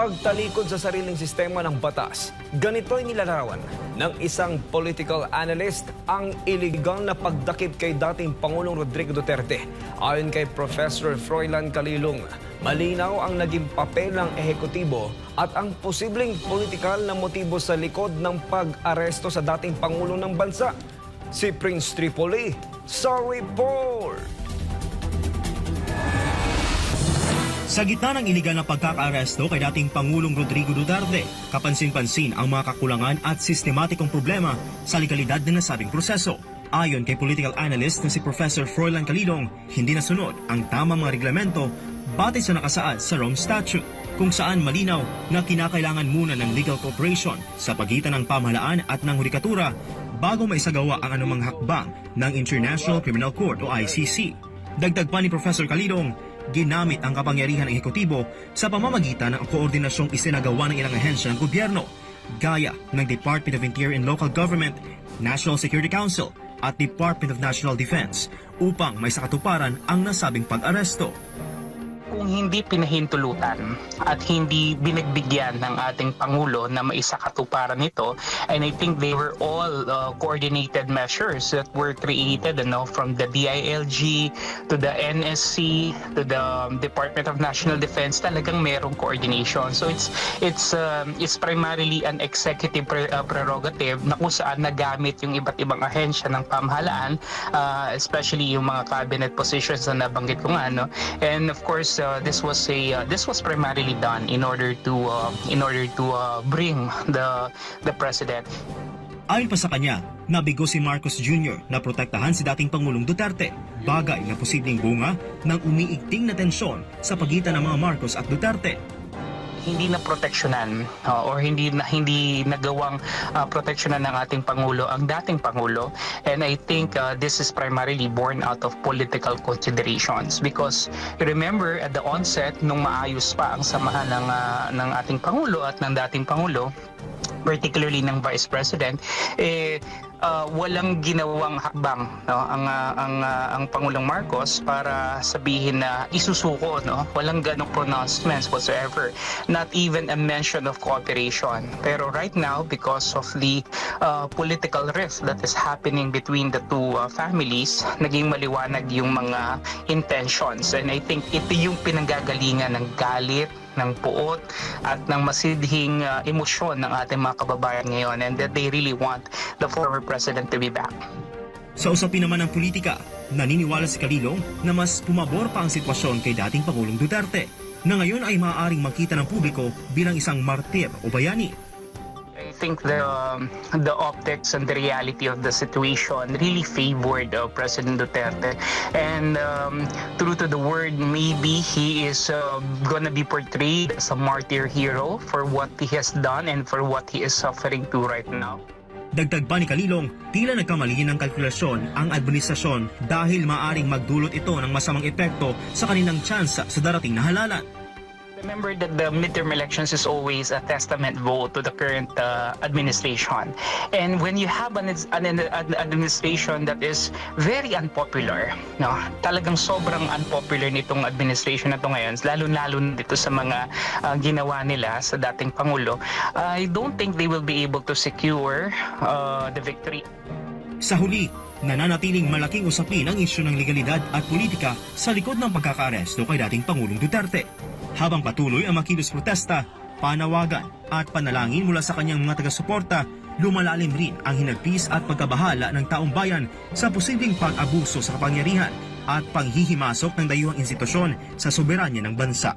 pagtalikod sa sariling sistema ng batas. Ganito'y nilalarawan ng isang political analyst ang iligal na pagdakip kay dating Pangulong Rodrigo Duterte. Ayon kay Professor Froilan Calilong, malinaw ang naging papel ng ehekutibo at ang posibleng politikal na motibo sa likod ng pag-aresto sa dating Pangulo ng bansa, si Prince Tripoli. Sa report! Sa gitna ng iligal na pagkakaaresto kay dating Pangulong Rodrigo Duterte, kapansin-pansin ang mga kakulangan at sistematikong problema sa legalidad ng nasabing proseso. Ayon kay political analyst na si Professor Froilan Calidong, hindi nasunod ang tamang mga reglamento batay sa nakasaad sa Rome Statute, kung saan malinaw na kinakailangan muna ng legal cooperation sa pagitan ng pamahalaan at ng hudikatura bago maisagawa ang anumang hakbang ng International Criminal Court o ICC. Dagdag pa ni Professor Kalidong, ginamit ang kapangyarihan ng ehekutibo sa pamamagitan ng koordinasyong isinagawa ng ilang ahensya ng gobyerno, gaya ng Department of Interior and Local Government, National Security Council at Department of National Defense upang may sakatuparan ang nasabing pag-aresto. Kung hindi pinahintulutan at hindi binagbigyan ng ating Pangulo na maisakatuparan nito and I think they were all uh, coordinated measures that were created ano, from the DILG to the NSC to the um, Department of National Defense talagang merong coordination. So it's it's um, it's primarily an executive pre- uh, prerogative na kung saan nagamit yung iba't ibang ahensya ng pamahalaan uh, especially yung mga cabinet positions na nabanggit ko nga no? And of course uh, this was a uh, this was primarily done in order to uh, in order to uh, bring the the president Ayon pa sa kanya, nabigo si Marcos Jr. na protektahan si dating Pangulong Duterte, bagay na posibleng bunga ng umiigting na tensyon sa pagitan ng mga Marcos at Duterte. Hindi na proteksyonan uh, or hindi na hindi nagawang uh, proteksyonan ng ating pangulo ang dating pangulo. And I think uh, this is primarily born out of political considerations because remember at the onset nung maayos pa ang samahan ng uh, ng ating pangulo at ng dating pangulo particularly ng Vice President, eh, uh, walang ginawang hakbang no? Ang uh, ang uh, ang Pangulong Marcos para sabihin na isusuko no? Walang ganong pronouncements whatsoever not even a mention of cooperation. Pero right now because of the uh, political rift that is happening between the two uh, families naging maliwanag yung mga intentions. And I think ito yung pinanggagalingan ng galit ng puot at ng masidhing uh, emosyon ng ating mga kababayan ngayon and that they really want the former president to be back. Sa usapin naman ng politika, naniniwala si Kalilong na mas pumabor pa ang sitwasyon kay dating Pangulong Duterte na ngayon ay maaaring makita ng publiko bilang isang martir o bayani. I think the um, the optics and the reality of the situation really favored uh, President Duterte, and um, true to the word, maybe he is uh, gonna be portrayed as a martyr hero for what he has done and for what he is suffering to right now. Dagdag pa ni Kalilong, tila nagkamali ng kalkulasyon ang administrasyon dahil maaring magdulot ito ng masamang epekto sa kanilang tsansa sa darating na halalan. Remember that the midterm elections is always a testament vote to the current uh, administration. And when you have an, an, an administration that is very unpopular, no, talagang sobrang unpopular nitong administration na to ngayon, lalo-lalo dito sa mga uh, ginawa nila sa dating Pangulo, I don't think they will be able to secure uh, the victory. Sa huli, nananatiling malaking usapin ang isyu ng legalidad at politika sa likod ng pagkakaaresto kay dating Pangulong Duterte. Habang patuloy ang makilos protesta, panawagan at panalangin mula sa kanyang mga taga-suporta, lumalalim rin ang hinagpis at pagkabahala ng taong bayan sa posibleng pag-abuso sa kapangyarihan at panghihimasok ng dayuhang institusyon sa soberanya ng bansa.